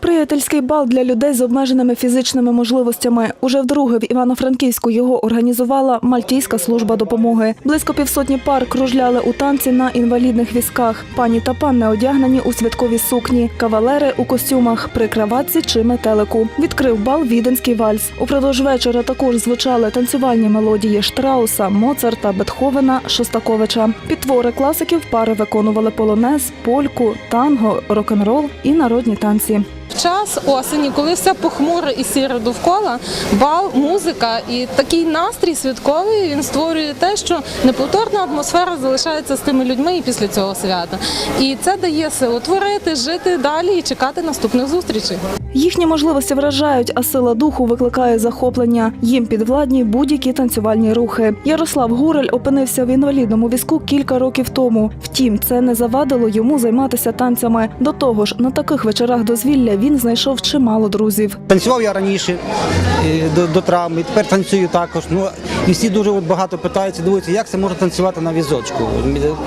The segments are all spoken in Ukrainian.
Приятельський бал для людей з обмеженими фізичними можливостями. Уже вдруге в Івано-Франківську його організувала Мальтійська служба допомоги. Близько півсотні пар кружляли у танці на інвалідних візках. Пані та панни одягнені у святкові сукні, кавалери у костюмах, при краватці чи метелику. Відкрив бал віденський вальс. Упродовж вечора також звучали танцювальні мелодії Штрауса, Моцарта, Бетховена, Шостаковича. Під твори класиків пари виконували полонез, польку, танго, рок-н-рол і народні танці. Час осені, коли все похмуро і сіре довкола, бал, музика і такий настрій святковий він створює те, що неповторна атмосфера залишається з тими людьми і після цього свята. І це дає силу творити, жити далі і чекати наступних зустрічей. Їхні можливості вражають, а сила духу викликає захоплення. Їм підвладні будь-які танцювальні рухи. Ярослав Гурель опинився в інвалідному візку кілька років тому. Втім, це не завадило йому займатися танцями. До того ж, на таких вечорах дозвілля він знайшов чимало друзів. Танцював я раніше е, до, до травми, тепер танцюю також. Ну і всі дуже от багато питаються, дивуються, як це можна танцювати на візочку.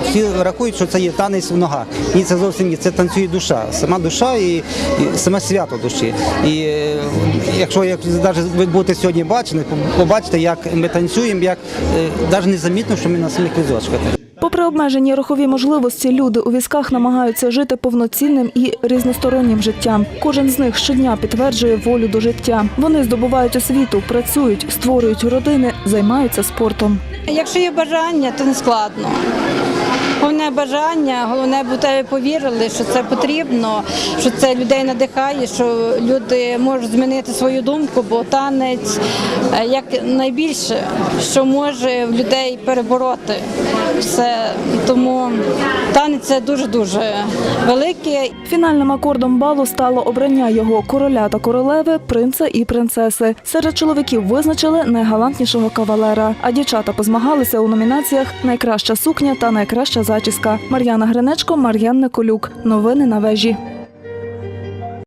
Всі рахують, що це є танець в ногах. Ні, це зовсім ні. Це танцює душа, сама душа і, і саме свято душі. І е, якщо як ви будете сьогодні бачити, побачите, як ми танцюємо, як навіть незамітно, що ми на самих візочках. Попри обмежені рухові можливості, люди у візках намагаються жити повноцінним і різностороннім життям. Кожен з них щодня підтверджує волю до життя. Вони здобувають освіту, працюють, створюють родини, займаються спортом. Якщо є бажання, то не складно. Головне бажання, головне, бо тебе повірили, що це потрібно, що це людей надихає, що люди можуть змінити свою думку, бо танець е, як найбільше, що може в людей перебороти все. Тому танець це дуже дуже велике. Фінальним акордом балу стало обрання його короля та королеви, принца і принцеси. Серед чоловіків визначили найгалантнішого кавалера, а дівчата позмагалися у номінаціях Найкраща сукня та найкраща зачіска. Мар'яна Гринечко, Мар'ян Николюк. Новини на вежі.